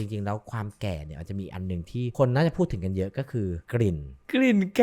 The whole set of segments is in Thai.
จริง ๆ แล้วความแก่เนี่ยมันจะมีอันหนึ่งที่คนน่าจะพูดถึงกันเยอะก็คือกลิ่น กลิ่นแก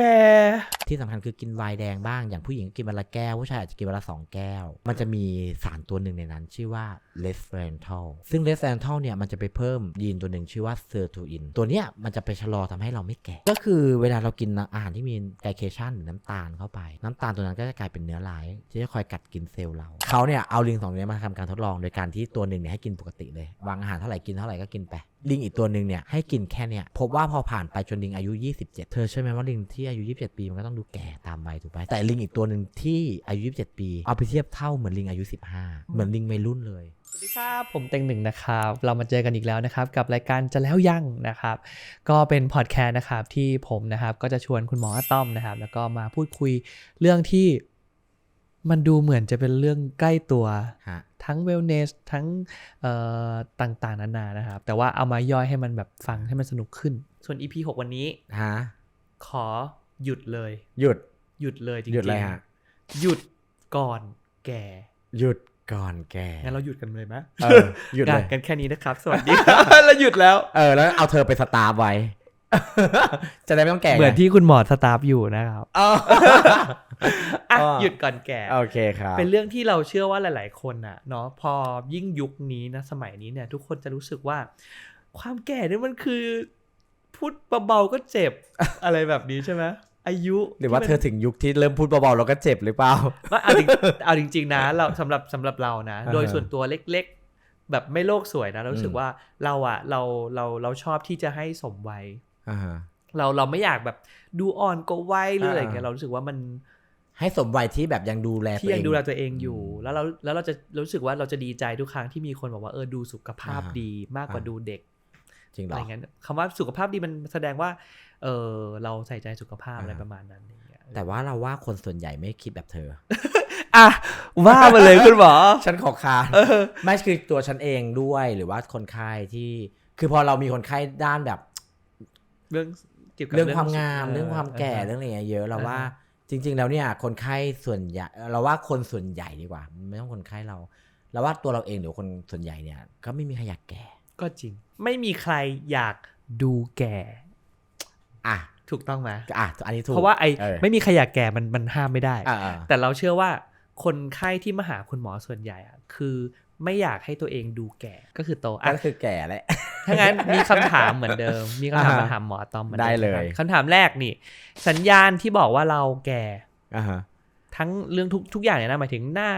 ที่สำคัญคือกินไวน์แดงบ้างอย่างผู้หญิงก็กินวันละแก้วผู้ชายอาจจะกินวันละสองแก้ว มันจะมีสารตัวหนึ่งในนั้น ชื่อว่า r e s v e r a n t a l ซึ่ง r e s v e r a n t a l เนี่ยมันจะไปเพิ่มยีนตัวหนึ่งชื่อว่า s i r t o i n ตัวเนี้ยมันจะไปชะลอทำให้เราไม่แก่ ก็คือเวลาเรากินอาหารที่มีไกลเคชันหรือน้ำตาลเข้าไป น้ำตาลตัวนั้นก็จะกลายเป็นเนื้อร้ายที่จะคอยกัดกินเซลล์เราเขาเนี่ยเอาลิงสองตัวนี้มาทำการทดลองโดยการที่ตัวหนึ่งเนี่ยให้กินปกติเลยวางอาหารเท่าไหร่กินเท่าไหร่ก็กินไปลิงอีกตัวหนึ่งเนี่ยให้กินแค่เนี่ยพบว่าพอผ่านไปจนลิงอายุ 27 เธอเชื่อไหมว่าลิงที่อายุ 27 ปีมันก็ต้องดูแก่ตามวัยถูกไหมแต่ลิงอีกตัวหนึ่งที่อายุ 27 ปีเอาไปเทียบเท่าเหมือนลิงอายุ 15 เหมือนลิงวัยรุ่นเลยสวัสดีครับผมเต็งหนึ่งนะครับ เรามาเจอกันอีกแล้วนะครับ กับรายการจะแล้วยังนะครับ ก็เป็นพอดแคสต์นะครับที่ผมนะครับก็จะชวนคุณหมออาตอมนะครับ แล้วก็มาพูดคุยเรื่องที่ มันดูเหมือนจะเป็นเรื่องใกล้ตัวฮะทั้งเวลเนสทั้งเอ่อต่างๆ นานานะครับ แต่ว่าเอามาย่อยให้มันแบบฟังให้มันสนุกขึ้น ส่วน EP 6 วันนี้ฮะขอหยุดเลย หยุด หยุดเลยจริงๆหยุดอะไรฮะหยุดก่อนแก่ หยุดก่อนแก่งั้นเราหยุดกันเลยไหมเออหยุดเลยกันแค่นี้นะครับ สวัสดีครับเราหยุดแล้ว เออ แล้วเอาเธอไปสตาร์ฟไว้ จะได้ไม่ต้องแก่เหมือนที่คุณหมอสตาฟอยู่นะครับอ๋ออะอ๋อหยุดก่อนแก่โอเคครับ เป็นเรื่องที่เราเชื่อว่าหลาย ๆ คนน่ะเนาะพอยิ่งยุคนี้นะสมัยนี้เนี่ย ทุกคนจะรู้สึกว่า ความแก่เนี่ยมันคือพูดเบาๆก็เจ็บอะไรแบบนี้ใช่ไหมอายุหรือว่าที่เธมันอถึงยุคที่เริ่มพูดเบาๆเราก็เจ็บหรือเปล่าว่าเอาจริงเอาจริงๆนะเราสำหรับสำหรับเรานะอ่าฮะโดยส่วนตัวเล็กๆ แบบไม่โลกสวยนะเรารู้สึกอืมว่าเราอะเราเราเราชอบที่จะให้สมวัยอ่าฮะ เราเราไม่อยากแบบดูอ่อนกว่าวัยหรืออะไรอ่าเงี้ยเรารู้สึกว่ามันให้สมวัยที่แบบยังดูแลตัวที่เอยังงดูแลตัวเองอยู่อืมแล้วเราแล้วเราจะรู้สึกว่าเราจะดีใจทุกครั้งที่มีคนบอกว่าเออดูสุขภาพอ่าฮะดีมากกว่าอ่าดูเด็กจริงเหรอะไรอเงี้ยคำว่าสุขภาพดีมันแสดงว่าเออเราใส่ใจสุขภาพอ่าอะไรประมาณนั้นอย่างเงี้ยแต่ว่าเราว่าคนส่วนใหญ่ไม่คิดแบบเธอ อะว่ามาเลยคุณหมอฉันขอคานไม่คือตัวฉันเองด้วยหรือว่าคนไข้ที่ คือพอเรามีคนไข้ด้านแบบ เรื่องเกี่ยวกับเรื่องความงามสุขเรื่องความแก่เออเรื่องอะไรเงี้ยเยอะเราอ่าฮะว่าจริง ๆ แล้วเนี่ยคนไข้ส่วนใหญ่เราว่าคนส่วนใหญ่ดีกว่า ไม่ต้องคนไข้เรา เราว่าตัวเราเองหรือคนส่วนใหญ่เนี่ย ก็ไม่มีใครอยากแก่ ก็จริง ไม่มีใครอยากดูแก่ อะถูกต้องไหมอะอันนี้ถูกเพราะว่าไอ้เออไม่มีใครอยากแก่มันมันห้ามไม่ได้อ่าอ่าแต่เราเชื่อว่าคนไข้ที่มาหาคุณหมอส่วนใหญ่อะคือ ไม่อยากให้ตัวเองดูแก่ก็คือโตอะก็คือแก่แหละถ้างั้นมีคำถามเหมือนเดิม มีคำถามอ่าฮะมาถามหมอตอมหมือนได้มเลยนะครับคำถามแรกนี่ สัญญาณที่บอกว่าเราแก่อ่าฮะทั้งเรื่องทุกทุกอย่างเลยนะหมายถึงหน้า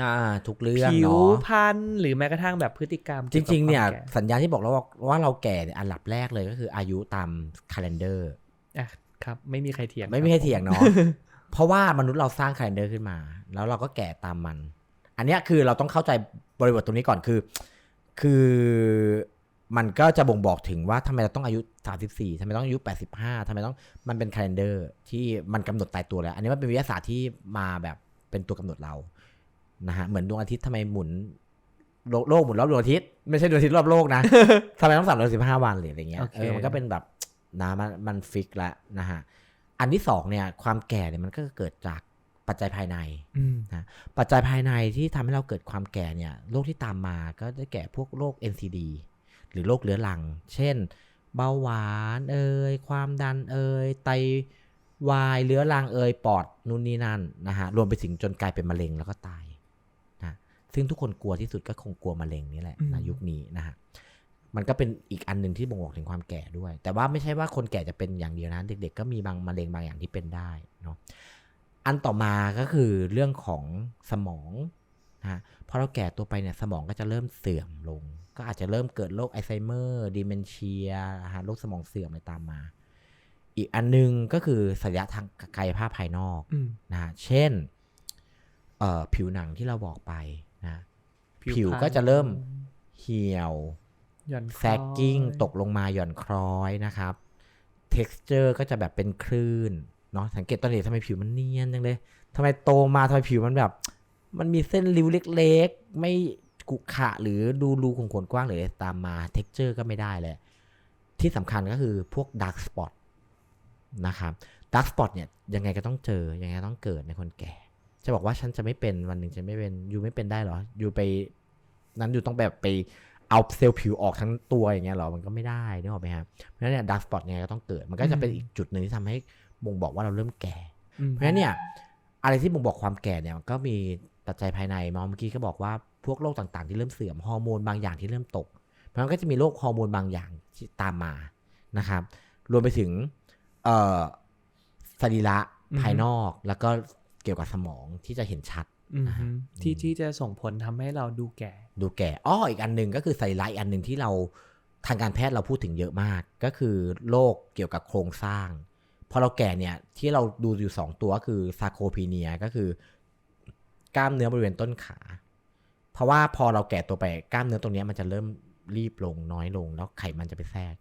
อ่าทุกเรื่องผิวเนาะพรรณหรือแม้กระทั่งแบบพฤติกรรม จริง ๆ เนี่ยกี่วกับความแก่สัญญาณที่บอกเราว่าว่าเราแก่เนี่ยอันดับแรกเลยก็คืออายุตามคาล endar อะครับ ไม่มีใครเถียง ไม่มีใครเถียงเนาะเพราะว่ามนุษย์เราสร้างคาล endar ขึ้นมา แล้วเราก็แก่ตามมัน อันเนี้ยคือเราต้องเข้าใจ บริบทตรงนี้ก่อนคือ คือมันก็จะบ่งบอกถึงว่าทำไมเราต้องอายุ 34ทำไมต้องอายุ 85ทำไมต้องมันเป็นคาล endar ที่มันกำหนดตายตัวแล้ว อันนี้มันเป็นวิทยาศาสตร์ที่มาแบบเป็นตัวกำหนดเรานะฮะเหมือนดวงอาทิตย์ทำไมหมุนโลกโลกหมุนรอบดวงอาทิตย์ไม่ใช่ดวงอาทิตย์รอบโลกนะทำไมต้องสามร้อยสิบห้าวันหรืออะไรเงี้ยโอเคเออมันก็เป็นแบบนะมันมันฟิกแล้วนะฮะอันที่สองเนี่ยความแก่เนี่ยมันก็เกิดจาก ปัจจัยภายในอืมปัจจัยภายในที่ทำให้เราเกิดความแก่เนี่ยโรคที่ตามมาก็ได้แก่พวกโรค NCD หรือโรคเรื้อรัง เช่น เบาหวานเอ่ยความดันเอ่ยไตวายเรื้อรังเอ่ยปอดนู่นนี่นั่นนะฮะรวมไปถึงจนกลายเป็นมะเร็งแล้วก็ตายนะซึ่งทุกคนกลัวที่สุดก็คงกลัวมะเร็งนี่แหละนะยุคนี้นะฮะมันก็เป็นอีกอันหนึ่งที่บ่งบอกถึงความแก่ด้วย แต่ว่าไม่ใช่ว่าคนแก่จะเป็นอย่างเดียวนะ เด็ก ๆ ก็มีบางมะเร็งบางอย่างที่เป็นได้เนาะ อันต่อมาก็คือเรื่องของสมองนะฮะพอเราแก่ตัวไปเนี่ยสมองก็จะเริ่มเสื่อมลง ก็อาจจะเริ่มเกิดโรคอัลไซเมอร์ดิเมนเชียนะฮะโรคสมองเสื่อมอะไรตามมา อีกอันหนึงก็คือสัญญาทางกายภาพภายนอกอืมนะฮะเช่นเอ่อผิวหนังที่เราบอกไปนะผิวพรรณก็จะเริ่มเหี่ยวหย่อนแซกกิ้งคล้อยตกลงมาหย่อนคล้อยนะครับ texture ก็จะแบบเป็นคลื่น เนาะสังเกตตอนเด็กทำไมผิวมันเนียนจังเลยทำไมโตมาทำไมผิวมันแบบ มันมีเส้นริ้วเล็กๆ ไม่กุขะหรือดูรูขุมขนกว้างหรือตามมา texture ก็ไม่ได้เลย ที่สำคัญก็คือพวก dark spot นะครับ dark spot เนี่ยยังไงก็ต้องเจอ ยังไงก็ต้องเกิดในคนแก่ จะบอกว่าฉันจะไม่เป็นวันหนึ่งจะไม่เป็นยูไม่เป็นได้เหรอยูไปนั้นยูต้องแบบไปเอาเซลล์ผิวออกทั้งตัวอย่างเงี้ยหรอ มันก็ไม่ได้นึกออกไหมครับเพราะฉะนั้นเนี่ยดาร์กสปอตเนี่ยก็ต้องเกิด มันก็จะเป็นอีกจุดหนึ่งที่ทำให้ บ่งบอกว่าเราเริ่มแก่อืมเพราะฉะนั้นเนี่ยอะไรที่บ่งบอกความแก่เนี่ยมันก็มีปัจจัยภายในมาเมื่อกี้ก็บอกว่าพวกโรคต่างๆ ที่เริ่มเสื่อมฮอร์โมนบางอย่างที่เริ่มตก เพราะฉะนั้นก็จะมีโรคฮอร์โมนบางอย่างที่ตามมานะครับ รวมไปถึงเอ่อสรีระภายนอกแล้วก็เกี่ยวกับสมองที่จะเห็นชัดอืมนะฮะที่ที่จะส่งผลทำให้เราดูแก่ ดูแก่อ้ออีกอันหนึ่งก็คือสรีระอีกอันหนึ่งที่เราทางการแพทย์เราพูดถึงเยอะมาก ก็คือโรคเกี่ยวกับโครงสร้าง พอเราแก่เนี่ยที่เราดูอยู่สองตัวก็คือซาโคพีเนียก็คือกล้ามเนื้อบริเวณต้นขา เพราะว่าพอเราแก่ตัวไปกล้ามเนื้อตรงเนี้ยมันจะเริ่มรีบลงน้อยลง แล้วไขมันจะไปแทรก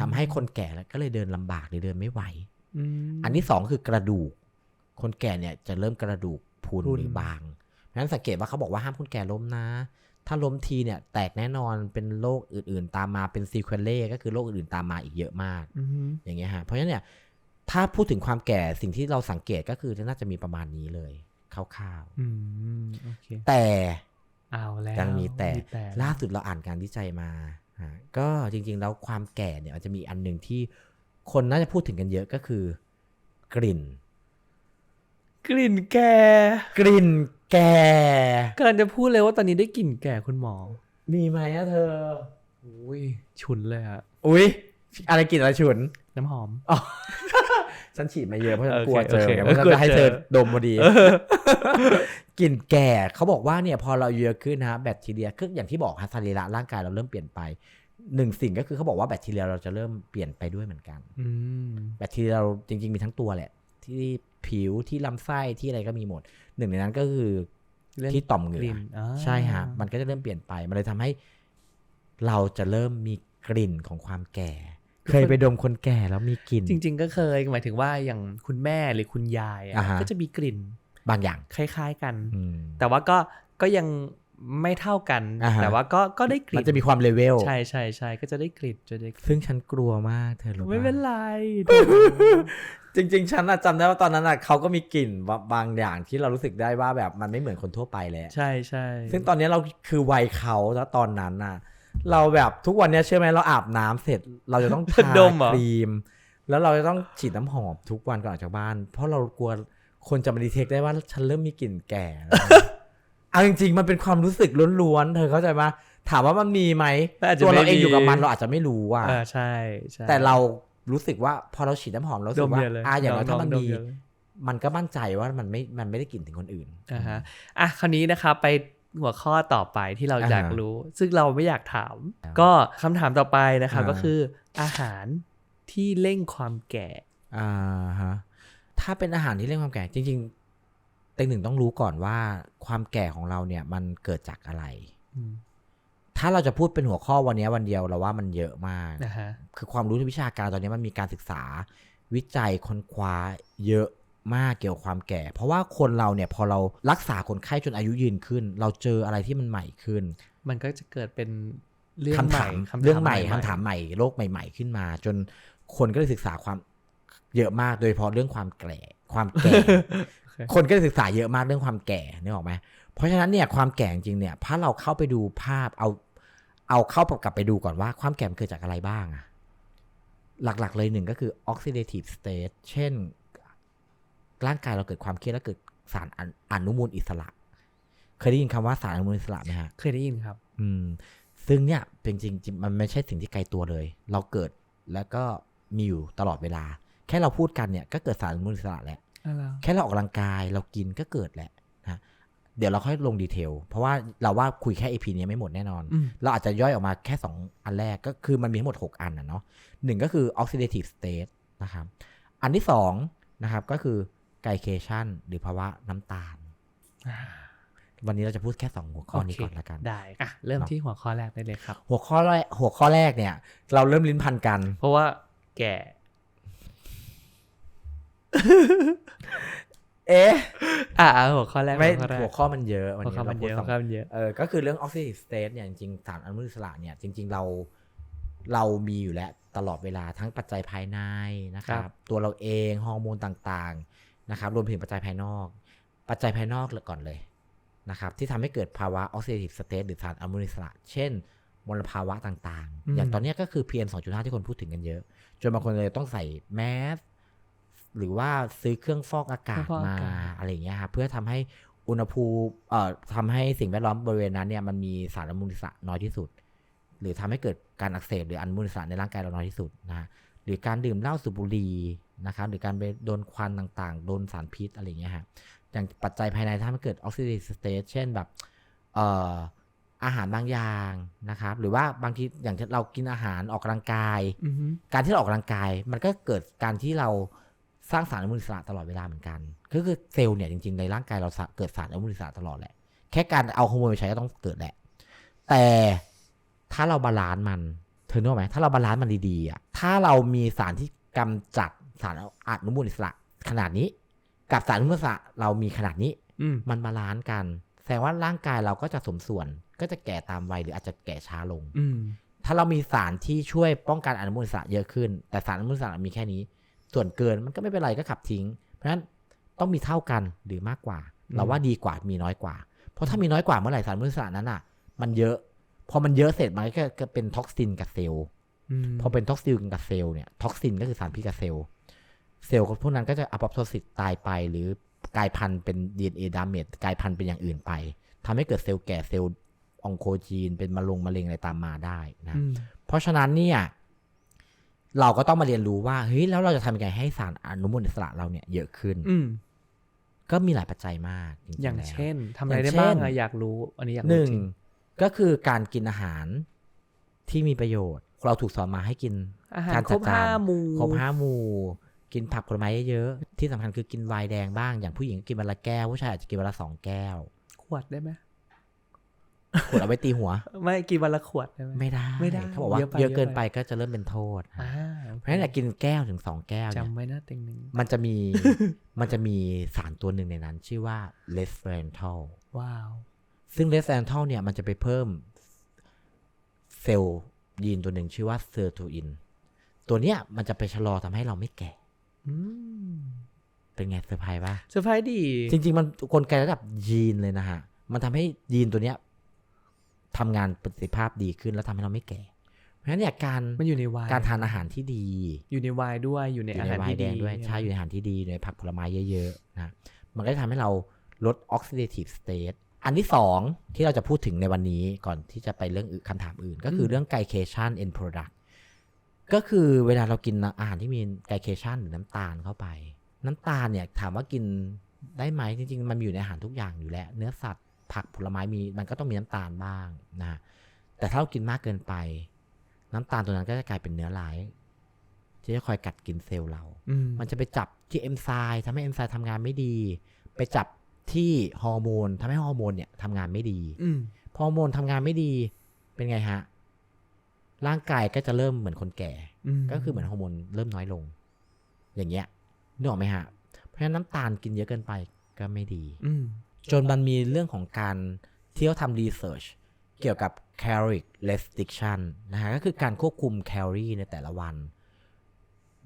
ทำให้คนแก่แล้วก็เลยเดินลำบากหรือเดินไม่ไหวมอันที่สองคือกระดูก คนแก่เนี่ยจะเริ่มกระดูกพรุนพรุนหรือบางเพราะฉะนั้นสังเกตว่าเขาบอกว่าห้ามคนแก่ล้มนะ ถ้าล้มทีเนี่ยแตกแน่นอนเป็นโรคอื่นๆ ตามมาเป็นซีเควนเล่ก็คือโรคอื่นๆตามมาอีกเยอะมากอืมอย่างเงี้ยฮะเพราะฉะนั้นเนี่ย ถ้าพูดถึงความแก่สิ่งที่เราสังเกตก็คือน่าจะมีประมาณนี้เลยคร่าวอืมโอเคๆแต่เอาแล้วยังมีแต่แต่ล่าสุดเราอ่านการวิจัยมาฮะก็จริงๆ แล้วความแก่เนี่ยมันจะมีอันหนึ่งที่คนน่าจะพูดถึงกันเยอะก็คือ กลิ่น กลิ่นแก่ กลิ่นแก่กำลังจะพูดเลยว่าตอนนี้ได้กลิ่นแก่คุณหมอ มีไหมอะเธออุ้ยฉุนเลยอะอุ๊ยอะไรกลิ่นอะไรฉุน น้ำหอม ฉันฉีดมาเยอะเพราะฉันโอเคกลัวเจอโอเคไงเพราะฉันกลัวจะให้เจเธออดมพอดีกลิ่นแก่เขาบอกว่าเนี่ยพอเราอายุเยอะขึ้นนะแบคทีเรียคืออย่างที่บอกฮะสรีระร่างกายเราเริ่มเปลี่ยนไปหนึ่งสิ่งก็คือเขาบอกว่าแบคทีเรียเราจะเริ่มเปลี่ยนไปด้วยเหมือนกันอืมแบคทีเรียเราจริง ๆ มีทั้งตัวแหละ ที่ผิวที่ลำไส้ที่อะไรก็มีหมด หนึ่งในนั้นก็คือเรื่องที่ต่อมเหงื่กลิ่อนอ่าใช่ฮะมันก็จะเริ่มเปลี่ยนไป มันเลยทำให้เราจะเริ่มมีกลิ่นของความแก่ เคยไปดมคนแก่แล้วมีกลิ่น จริง ๆ ก็เคยหมายถึงว่าอย่างคุณแม่หรือคุณยายอะอ่าฮะก็จะมีกลิ่นบางอย่างคล้าย ๆกันอืมแต่ว่าก็ก็ยังไม่เท่ากันอ่าฮะแต่ว่าก็ก็ได้กลิ่มันนจะมีความเลเวลใช่ใช่ใช่ก็จะได้กลิ่นจะได้กลิ่นซึ่งฉันกลัวมากเธอรู้ปะไม่เป็นไร จริง ๆ ฉันน่ะจำได้ว่าตอนนั้นน่ะเขาก็มีกลิ่นบบบางอย่างที่เรารู้สึกได้ว่าแบบมันไม่เหมือนคนทั่วไปเลยอะใช่ใช่ซึ่งตอนนี้เราคือวัยเขาแล้วตอนนั้นน่ะ เราแบบทุกวันเนี้ยเชื่อไหมเราอาบน้ำเสร็จ เราจะต้องทาดมเหรอ ครีม แล้วเราจะต้องฉีดน้ำหอมทุกวันก่อนออกจากบ้าน เพราะเรากลัวคนจะมาดีเทคได้ว่าฉันเริ่มมีกลิ่นแก่แล้ว เอาจริง ๆ มันเป็นความรู้สึกล้วนๆเธอเข้าใจปะถามว่ามันมีไหมอาจจะตัวเราไม่เองอยู่กับมันมีเราอาจจะไม่รู้ว่าเออใช่ใช่แต่เรารู้สึกว่าพอเราฉีดน้ำหอมเรารู้ดสึมกว่าเยอะเลยอ่าอย่างน้อยถ้ามันดมี เยอะเลย มันก็มั่นใจว่ามันไม่ มันไม่ได้กลิ่นถึงคนอื่น อ่าฮะอะคราวนี้นะครับไป หัวข้อต่อไปที่เราอ่าฮะอยากรู้ ซึ่งเราไม่อยากถาม ก็คำถามต่อไปนะครับอ่าก็คืออาหารที่เร่งความแก่อ่าฮะถ้าเป็นอาหารที่เรียกความแก่จริง ๆ เต็งหนึ่งต้องรู้ก่อนว่าความแก่ของเราเนี่ยมันเกิดจากอะไรอืมถ้าเราจะพูดเป็นหัวข้อวันนี้วันเดียวเราว่ามันเยอะมากนะฮะคือความรู้ทางวิชาการตอนนี้มันมีการศึกษาวิจัยค้นคว้าเยอะ มากเกี่ยวกับความแก่ เพราะว่าคนเราเนี่ยพอเรารักษาคนไข้จนอายุยืนขึ้น เราเจออะไรที่มันใหม่ขึ้น มันก็จะเกิดเป็นเรื่องคำใหม่ถามคำถามเรื่องใหม่ๆคำถามใหม่โลกใหม่ ๆ ขึ้นมา จนคนก็เลยศึกษาความเยอะมากโดยเฉพาะเรื่องความแก่ความแก่คนก็เลยศึกษาเยอะมากเรื่องความแก่นึกออกไหมเพราะฉะนั้นเนี่ยความแก่จริงๆเนี่ยถ้าเราเข้าไปดูภาพเอา เอาเข้ากลับไปดูก่อนว่าความแก่มันเกิดจากอะไรบ้างอะหลักๆเลยหนึ่งก็คือ oxidative state เช่น ร่างกายเราเกิดความเครียดแล้วเกิดสารออนุมูลอิสระ เคยได้ยินคำว่าสารอนุมูลอิสระไหมฮะ เคยได้ยินครับ อืม ซึ่งเนี่ยเป็นจริงๆมันไม่ใช่สิ่งที่ไกลตัวเลย เราเกิดแล้วก็มีอยู่ตลอดเวลา แค่เราพูดกันเนี่ยก็เกิดสารอนุมูลอิสระแหละแค่เราออกกำลังกายเรากินก็เกิดแหละนะเดี๋ยวเราค่อยลงดีเทล เพราะว่าเราว่าคุยแค่ EP นี้ไม่หมดแน่นอนอืมเราอาจจะย่อยออกมาแค่ 2 อันแรกก็คือมันมีทั้งหมด 6 อันนะเนาะหนึ่งก็คือ oxidative state นะครับ อันที่2นะครับก็คือ glycation หรือภาวะน้ำตาลอ่าวันนี้เราจะพูดแค่ 2 หัวข้อนี้ก่อนละกัน ได้อะเริ่มเนาะที่หัวข้อแรกได้เลยครับ หัวข้อแรกหัวข้อแรกเนี่ย เราเริ่มลิ้นพันกัน เพราะว่าแก่ เอ๊ะอะอะหัวข้อแรกไม่หัวข้อแรกหัวข้อมันเยอะวันหัวนี้ข้อมันเยอะราหัพูดสองวข้อมันเยอะเออก็คือเรื่อง oxidative state เนี่ยจริงๆสารอนุมูลอิสระเนี่ยจริง ๆเราเรามีอยู่แล้วตลอดเวลาทั้งปัจจัยภายในนะครัครับบตัวเราเองฮอร์โมนต่างๆ นะครับรวมถึงปัจจัยภายนอก ปัจจัยภายนอกเลยก่อนเลยนะครับที่ทำให้เกิดภาวะ oxidative state หรือสารอนุมูลอิสระ เช่นมลภาวะต่างอืมๆอย่างตอนเนี้ยก็คือ PM 2.5 ที่คนพูดถึงกันเยอะ จนบางคนเลยต้องใส่แมสหรือว่าซื้อเครื่องฟอกอากาศเครื่องฟอกมาอากาศอะไรอย่างเงี้ยครับเพื่อทำให้อุณหภูมิเอ่อทำให้สิ่งแวดล้อมบริเวณนั้นเนี่ยมันมีสารอนุมูลอิสระน้อยที่สุด หรือทำให้เกิดการอักเสบหรืออนุมูลอิสระในร่างกายเราน้อยที่สุดนะฮะ หรือการดื่มเหล้าสูบบุหรี่นะครับหรือการไปโดนควันต่างๆ โดนสารพิษอะไรอย่างเงี้ยฮะอย่างปัจจัยภายในถ้ามันเกิดออกซิเดตสเตทเช่นแบบเอ่ออาหารบางอย่างนะครับ หรือว่าบางทีอย่างที่เรากินอาหารออกกำลังกายอือฮึการที่เราออกกำลังกาย มันก็เกิดการที่เราสร้างสารอนุมูลอิสระตลอดเวลาเหมือนกันก็คือเซลล์เนี่ยจริงๆในร่างกายเราสะเกิดสารอนุมูลอิสระตลอดแหละ แค่การเอาฮอร์โมนไปใช้ก็ต้องเกิดแหละ แต่ถ้าเราบาลานซ์มัน เธอนึกออกไหมถ้าเราบาลานซ์มันดีๆอะถ้าเรามีสารที่กำจัดสารอนุมูลอิสระขนาดนี้ กับสารอนุมูลอิสระเรามีขนาดนี้ อืมมันบาลานซ์กัน แสดงว่าร่างกายเราก็จะสมส่วน ก็จะแก่ตามวัยหรืออาจจะแก่ช้าลง อืมถ้าเรามีสารที่ช่วยป้องกันอนุมูลอิสระเยอะขึ้น แต่สารอนุมูลอิสระมีแค่นี้ ส่วนเกินมันก็ไม่เป็นไรก็ขับทิ้ง เพราะฉะนั้นต้องมีเท่ากันหรือมากกว่าอืมเราว่าดีกว่ามีน้อยกว่า เพราะถ้ามีน้อยกว่าเมื่อไหร่สารอนุมูลอิสระนั้นอะ มันเยอะ พอมันเยอะเสร็จมันก็ก็เป็นท็อกซินกับเซลล์อืมพอเป็นท็อกซินกับเซลล์เนี่ยท็อกซินก็คือสารพิษกับเซลล์เซลล์พวกนั้นก็จะอะปอปโทซิสตายไป หรือกลายพันธุ์เป็น DNA ดามเมจกลายพันธุ์เป็นอย่างอื่นไปทำให้เกิดเซลล์แก่เซลล์องโคจีน เป็นมะลงมะเร็งอะไรตามมาได้นะอืมเพราะฉะนั้นเนี่ยเราก็ต้องมาเรียนรู้ว่าเฮ้ยแล้วเราจะทำยังไงให้สารอนุมูลอิสระเราเนี่ยเยอะขึ้นอืมก็มีหลายปัจจัยมากจริงๆอย่างแล้วเช่นทำอะไรอย่างได้เช่นบ้างอะอยากรู้ อันนี้อยากหรู้นึ่งจริง ก็คือการกินอาหารที่มีประโยชน์ เราถูกสอนมาให้กินอาหารการครจับดจานห้าหมู่ครบห้าหมู่กินผักผลไม้เยอะๆที่สำคัญคือกินไวน์แดงบ้างอย่างผู้หญิงก็กินวันละแก้วผู้ชายอาจจะกินวันละสองแก้ว ขวดได้ไหมขวดเอาไว้ตีหัว ไม่กินวันละขวดได้ไหมไม่ได้ไม่ได้เขาบอกว่าเยอะไปเยอะเกินเยอะไปไปก็จะเริ่มเป็นโทษอ่าเพราะฉะนั้นอยากกินแก้วถึงสองแก้วเนี่ยจำไว้นะเต็งหนึ่งมันจะมีมันจะมีสารตัวหนึ่งในนั้น ชื่อว่า l e s v e r a n t a l ว้าว ซึ่ง l e s v e r a n t a l เนี่ยมันจะไปเพิ่มเซลล์ยีนตัวหนึ่งชื่อว่าเซอร์โทอิน ตัวเนี้ยมันจะไปชะลอทำให้เราไม่แก่อืมเป็นไงเซอร์ไพรส์ป่ะเซอร์ไพรส์ดี จริง ๆ มันกลไกระดับยีนเลยนะฮะ มันทำให้ยีนตัวเนี้ยทำงานประสิทธิภาพดีขึ้นแล้วทำให้เราไม่แก่ เพราะฉะนั้นเนี่ยการมันอยู่ในวายการทานอาหารที่ดี อยู่ในวายด้วยอยู่ในอยู่อาในหารไวน์ที่แดดีงด้วยใช่อยู่ในอาหารที่ดีอยู่ในผักผลไม้เยอะๆนะมันก็จะทำให้เราลด oxidative state อันที่สองที่เราจะพูดถึงในวันนี้ก่อนที่จะไปเรื่องอื่นคำถามอื่น ก็คือเรื่อง glycation end product ก็คือเวลาเรากินอาหารที่มี glycation หรือน้ำตาลเข้าไป น้ำตาลเนี่ยถามว่ากินได้ไหมจริง ๆ มันมีอยู่ในอาหารทุกอย่างอยู่แล้ว เนื้อสัตว์ผักผลไม้มีมันก็ต้องมีน้ำตาลบ้างนะแต่ถ้าเรากินมากเกินไป น้ำตาลตัวนั้นก็จะกลายเป็นเนื้อร้ายที่จะคอยกัดกินเซลล์เราอืมมันจะไปจับที่เอนไซม์ทำให้เอนไซม์ทำงานไม่ดี ไปจับ ที่ฮอร์โมนทำให้ฮอร์โมนเนี่ยทำงานไม่ดีอืมพอฮอร์โมนทำงานไม่ดีเป็นไงฮะ ร่างกายก็จะเริ่มเหมือนคนแก่มก็คือเหมือนฮอร์โมนเริ่มน้อยลง อย่างเงี้ยนึกออกไหมฮะ เพราะฉะนั้นน้ำตาลกินเยอะเกินไปก็ไม่ดีอืมจนมันมีเรื่องของการที่เขาทำรีเสิร์ชเกี่ยวกับ caloric restriction นะฮะก็คือการควบคุมแคลอรี่ในแต่ละวัน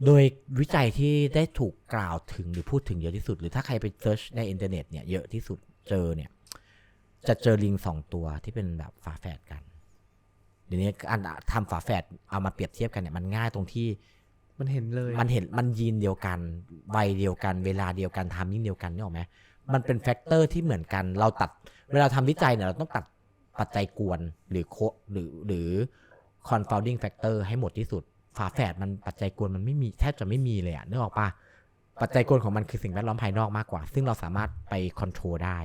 โดยวิจัยที่ได้ถูกกล่าวถึงหรือพูดถึงเยอะที่สุด หรือถ้าใครไปเซิร์ชในอินเทอร์เน็ตเนี่ยเยอะที่สุดเจอเนี่ย จะเจอลิงสองตัวที่เป็นแบบฝาแฝดกันเดี๋ยวนี้การทำฝาแฝดเอามาเปรียบเทียบกันเนี่ยมันง่ายตรงที่มันเห็นเลย มันเห็นมันยีนเดียวกันวัยเดียวกัน เวลาเดียวกันทำยิ่งเดียวกันนี่หรอกไหมมันเป็นแฟกเตอร์ที่เหมือนกันเราตัด เวลาทำวิจัยเนี่ยเราต้องตัดปัจจัยกวนหรือโคหรือหรือ confounding factor ให้หมดที่สุด ฝาแฝดมันปัจจัยกวนมันไม่มีแทบจะไม่มีเลยอะนึกออกปะปัจจัยกวนของมันคือสิ่งแวดล้อมภายนอกมากกว่า ซึ่งเราสามารถไปคอนโทรลได้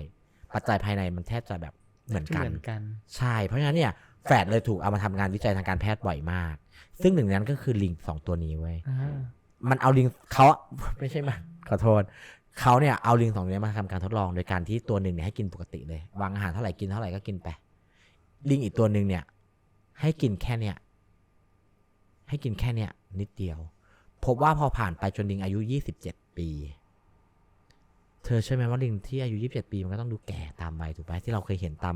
ปัจจัยภายในมันแทบจะแบบเหมือนกันเหมือนกัน ใช่ เพราะฉะนั้นเนี่ยแฝดเลยถูกเอามาทำงานวิจัยทางการแพทย์บ่อยมาก ซึ่งหนึ่งในนั้นก็คือลิงสองตัวนี้เว้ยอ่ามันเอาลิงเขาไม่ใช่มันขอโทษเขาเนี่ยเอาลิงสองตัวนี้มาทำการทดลองโดยการที่ตัวหนึ่งเนี่ยให้กินปกติเลยวางอาหารเท่าไหร่กินเท่าไหร่ก็กินไป ลิงอีกตัวหนึ่งเนี่ย ให้กินแค่เนี่ย ให้กินแค่เนี่ยนิดเดียว พบว่าพอผ่านไปจนลิงอายุยี่สิบเจ็ดปี เธอเชื่อไหมว่าลิงที่อายุยี่สิบเจ็ดปีมันก็ต้องดูแก่ตามวัยถูกไหมที่เราเคยเห็นตาม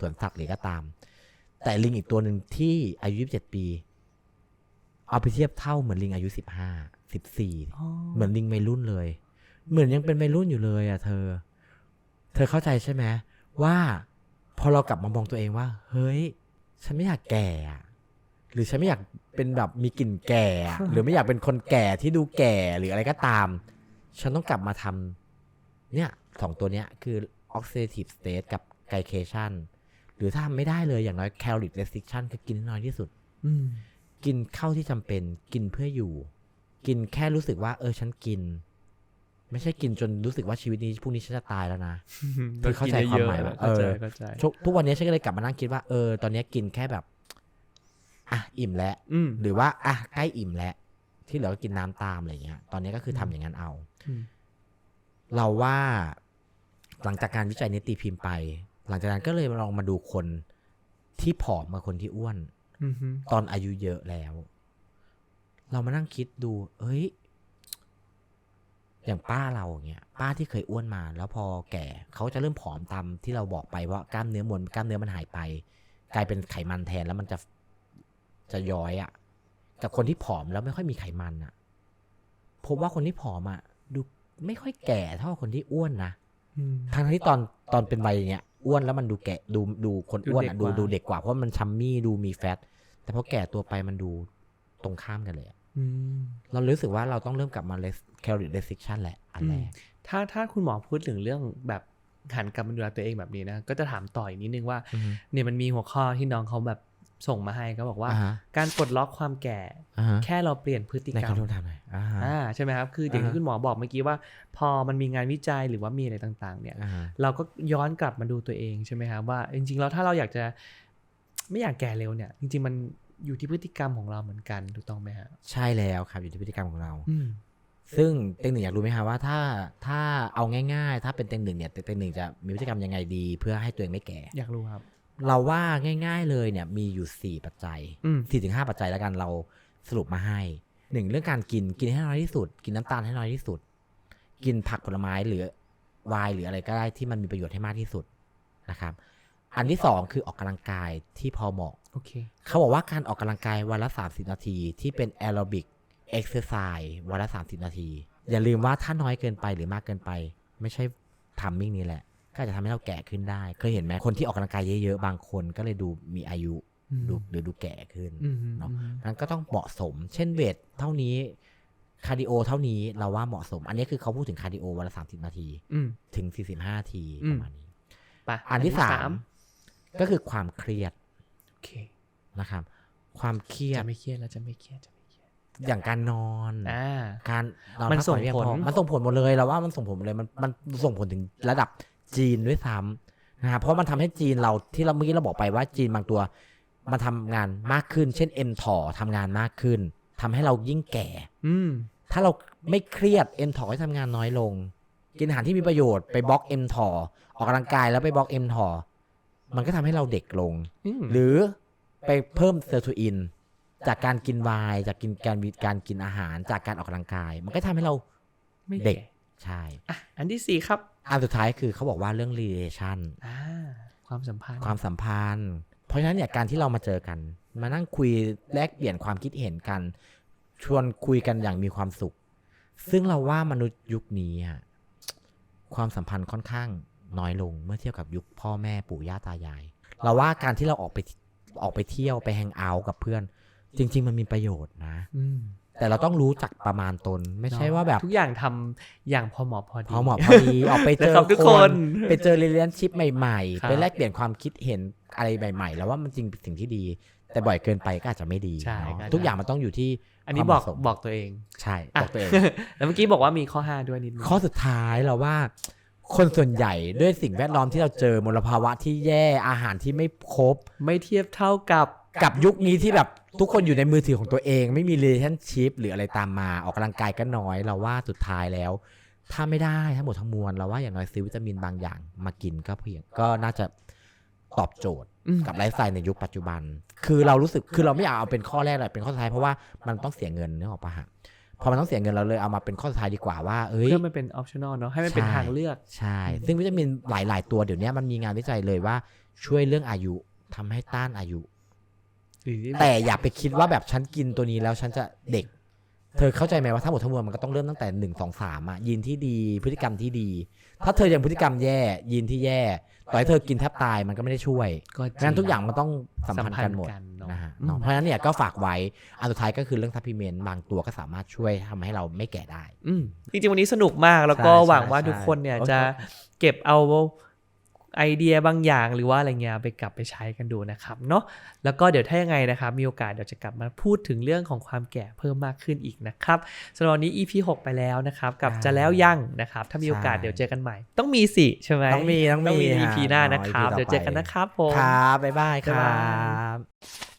สวนสัตว์หรือก็ตาม แต่ลิงอีกตัวหนึ่งที่อายุยี่สิบเจ็ดปี เอาไปเทียบเท่าเหมือนลิงอายุสิบห้าสิบสี่อ๋อเหมือนลิงวัยรุ่นเลย เหมือนยังเป็นวัยรุ่นอยู่เลยอะเธอ เธอเข้าใจใช่ไหมว่าพอเรากลับมามองตัวเองว่า เฮ้ย ฉันไม่อยากแก่อะ หรือฉันไม่อยากเป็นแบบมีกลิ่นแก่อะหรือไม่อยากเป็นคนแก่ที่ดูแก่หรืออะไรก็ตาม ฉันต้องกลับมาทำเนี่ยสองตัวเนี้ยคือ oxidative state กับ glycation หรือถ้าทำไม่ได้เลยอย่างน้อย calorie restriction คือกินให้น้อยที่สุดอืมกินเข้าที่จำเป็น กินเพื่ออยู่ กินแค่รู้สึกว่า เออฉันกิน ไม่ใช่กินจนรู้สึกว่าชีวิตนี้พรุ่งนี้ฉันจะตายแล้วนะคือเข้าใจความหมายเยว่าอะเข้าใจเออเข้าใจทุกทุกวันนี้ฉันก็เลยกลับมานั่งคิดว่าเออตอนนี้กินแค่แบบ อะอิ่มแล้วอืม หรือว่าอะใกล้อิ่มแล้ว ที่เหลือก็กินน้ำตามอะไรเงี้ย ตอนนี้ก็คือทำอย่างนั้นเอา อืม เราว่าหลังจากการวิจัยนี้ตีพิมพ์ไป หลังจากนั้นก็เลยลองมาดูคนที่ผอมกับคนที่อ้วน อืมฮึตอนอายุเยอะแล้ว เรามานั่งคิดดู เอ้ย อย่างป้าเราอย่างเงี้ย ป้าที่เคยอ้วนมา แล้วพอแก่เขาจะเริ่มผอมตามที่เราบอกไปว่ากล้ามเนื้อมวลกล้ามเนื้อมันหายไป กลายเป็นไขมันแทนแล้วมันจะ จะย้อยอะ่ะกับคนที่ผอมแล้วไม่ค่อยมีไขมันอะ่ะพบว่าคนที่ผอมอะ่ะ ดูไม่ค่อยแก่เท่าคนที่อ้วนนะอืมทั้งที่ตอนตอนเป็นวัยอย่างเงี้ยอ้วนแล้วมันดูแก่ดูดูคนอ้วนอะดูดูเด็กกว่าดูเด็กกว่าเพราะมันชัมมี่ดูมีแฟตแต่พอแก่ตัวไปมันดูตรงข้ามกันเลยอะอืมเรารู้สึกว่าเราต้องเริ่มกลับมา calorie restriction แหละอันแรกถ้าถ้าคุณหมอพูดถึงเรื่องแบบหันกลับมาดูแลตัวเองแบบนี้นะ ก็จะถามต่ออีกนิดนึงว่าอือฮึเนี่ยมันมีหัวข้อที่น้องเขาแบบ ส่งมาให้ก็บอกว่าอ่าฮะการปลดล็อกความแก่อ่าฮะแค่เราเปลี่ยนพฤติในกรรคำมทูตถามหน่อยอ่าฮะอ่าใช่ไหมครับ คืออย่างที่อ่าฮะคุณหมอบอกเมื่อกี้ว่า พอมันมีงานวิจัยหรือว่ามีอะไรต่างๆ เนี่ยอ่าฮะเราก็ย้อนกลับมาดูตัวเองใช่ไหมครับว่า จริงๆแล้วถ้าเราอยากจะไม่อยากแก่เร็วเนี่ย จริง ๆ มันอยู่ที่พฤติกรรมของเราเหมือนกันถูกต้องไหมฮะใช่แล้วครับอยู่ที่พฤติกรรมของเราอืมซึ่งเต็งหนึ่งอยากรู้ไหมคะว่าถ้าถ้าเอาง่าย ๆ ถ้าเป็นเต็งหนึ่งเนี่ยเต็งหนึ่งจะมีพฤติกรรมยังไงดี เพื่อให้ตัวเองไม่แก่ อยากรู้ครับ เราว่าง่าย ๆเลยเนี่ยมีอยู่ 4 ปัจจัยอืมสี่ถึงห้าปัจจัยแล้วกันเราสรุปมาให้หนึ่งเรื่องการกินกินให้น้อยที่สุด กินน้ำตาลให้น้อยที่สุด กินผักผลไม้หรือไวน์หรืออะไรก็ได้ที่มันมีประโยชน์ให้มากที่สุดนะครับ อันที่สองคือออกกำลังกายที่พอเหมาะโอเคเขาบอกว่าการออกกำลังกายวันละ30นาที ที่เป็นแอโรบิกเอ็กซ์ไซส์วันละ30นาที อย่าลืมว่าถ้าน้อยเกินไปหรือมากเกินไป ไม่ใช่ทัมมิ่งนี้แหละ ก็อาจจะทำให้เราแก่ขึ้นได้ เคยเห็นไหมคนที่ออกกำลังกายเยอะๆ บางคนก็เลยดูมีอายุอืมดูหรือดูแก่ขึ้นอืมเนาะอืมนั้นก็ต้องเหมาะสม เช่นเวทเท่านี้คาร์ดิโอเท่านี้เราว่าเหมาะสม อันนี้คือเขาพูดถึงคาร์ดิโอวันละ30นาทีอืมถึง45นาทีอืมประมาณนี้ไปอันที่สามก็คือความเครียดโอเคนะครับ ความเครียดจะไม่เครียดแล้วจะไม่เครียดจะไม่เครียดอย่างการนอนอ่าการนอนมันพักผ่อส่งไเพียผลพอมันส่งผลหมดเลยเราว่ามันส่งผลหมดเลยมันมันส่งผลถึงระดับ จีนด้วยซ้ำนะครับเพราะมันทำให้จีนเราที่เราเมื่อกี้เราบอกไปว่าจีนบางตัวมันทำงานมากขึ้น เช่นเอ็มถอทำงานมากขึ้นทำให้เรายิ่งแก่ อืมถ้าเราไม่เครียดเอ็มถอให้ทำงานน้อยลง กินอาหารที่มีประโยชน์ไปบล็อกเอ็มถอออกกำลังกายแล้วไปบล็อกเอ็มถอมันก็ทำให้เราเด็กลงอืมหรือไปเพิ่มเซอร์โทอินจากการกินไวน์จากกินการมีการกินอาหารจากการออกกำลังกาย มันก็ทำให้เราไม่เด็กแก่ใช่อะอันที่สี่ครับ อันสุดท้ายคือเขาบอกว่าเรื่อง relation อ่าความสัมพันธ์ความสัมพันธ์ เพราะฉะนั้นเนี่ยการที่เรามาเจอกัน มานั่งคุยแลกเปลี่ยนความคิดเห็นกัน ชวนคุยกันอย่างมีความสุข ซึ่งเราว่ามนุษย์ยุคนี้อะความสัมพันธ์ค่อนข้างน้อยลงเมื่อเทียบกับยุคพ่อแม่ปู่ย่าตายาย เราว่าการที่เราออกไปออกไปเที่ยวไปแฮงเอาท์กับเพื่อน จริง ๆ มันมีประโยชน์นะอืม แต่เราต้องรู้จักประมาณตน ไม่ใช่ว่าแบบทุกอย่างทำอย่างพอเหมาะพอดีพอเหมาะพอดีออกไปเจอนะครับทุกคคนนไปเจอเรียนชิพใหม่ครับๆไปแลกเปลี่ยนความคิดเห็นอะไรใหม่ ๆ แล้วว่ามันจริงเป็นสิ่งที่ดี แต่บ่อยเกินไปก็อาจจะไม่ดีใช่เนาะก็ได้ทุกอย่างมันต้องอยู่ที่ อันนี้ความบอกเหมาะสมบอกตัวเอง ใช่อะบอกตัวเองแล้วเมื่อกี้บอกว่ามีข้อห้าด้วยนิดนึงข้อสุดท้ายเราว่าคนส่วนใหญ่ด้วยสิ่งแวดล้อมที่เราเจอมลภาวะที่แย่อาหารที่ไม่ครบ ไม่เทียบเท่ากับกับยุคนี้ที่แบบ ทุกคนอยู่ในมือถือของตัวเอง ไม่มี relationship หรืออะไรตามมาออกกำลังกายก็น้อย เราว่าสุดท้ายแล้ว ถ้าไม่ได้ทั้งหมดทั้งมวลเราว่าอย่างน้อยซื้อวิตามินบางอย่างมากินก็เพียงก็น่าจะตอบโจทย์อืมกับไลฟ์สไตล์ในยุคปัจจุบัน คือเรารู้สึกคือเราไม่อยากเอาเป็นข้อแรกเลยเป็นข้อสุดท้ายเพราะว่ามันต้องเสียเงินนึกออกปะฮะพอมันต้องเสียเงินเราเลยเอามาเป็นข้อสุดท้ายดีกว่าว่าเอ้ยเพื่อมันเป็นออปชั่นอลเนาะให้มันเป็นใช่ทางเลือกใช่ ซึ่งวิตามินหลาย ๆ ตัวเดี๋ยวนี้มันมีงานวิจัยเลยว่าช่วยเรื่องอายุทำให้ต้านอายุหรือ แต่อย่าไปคิดว่าแบบฉันกินตัวนี้แล้วฉันจะเด็ก เธอเข้าใจไหมว่าทั้งหมดทั้งมวลมันก็ต้องเริ่มตั้งแต่หนึ่งสองสามอะยีนที่ดีพฤติกรรมที่ดี ถ้าเธอยังพฤติกรรมแย่ยีนที่แย่ต่อให้เธอกินแทบตายมันก็ไม่ได้ช่วยก็จริงั้นทุกอย่างมันต้องสัมพันธ์กันหมดเนาะนะฮะอืมเนาะเพราะฉะนั้นเนี่ยก็ฝากไว้อันสุดท้ายก็คือเรื่องซัพพลีเมนต์บางตัวก็สามารถช่วยทำให้เราไม่แก่ได้ อืมจริงๆวันนี้สนุกมากแล้วก็ใช่หวังว่าใช่ทุกคนเนี่ยโอเคจะเก็บเอา ไอเดียบางอย่างหรือว่าอะไรเงี้ยไปกลับไปใช้กันดูนะครับเนาะแล้วก็เดี๋ยวถ้ายังไงนะครับ มีโอกาสเดี๋ยวจะกลับมาพูดถึงเรื่องของความแก่เพิ่มมากขึ้นอีกนะครับสำหรับวันนี้ EP 6 ไปแล้วนะครับ กับจะแล้วยังนะครับ ถ้ามีโอกาสเดี๋ยวเจอกันใหม่ ต้องมีสิใช่ไหมต้องมีต้องมีต้องมีฮะ EP หน้าเนาะนะครับ EP ต่อไปเดี๋ยวเจอกันนะครับผมครับบ๊ายบายคบ๊ายรับายบ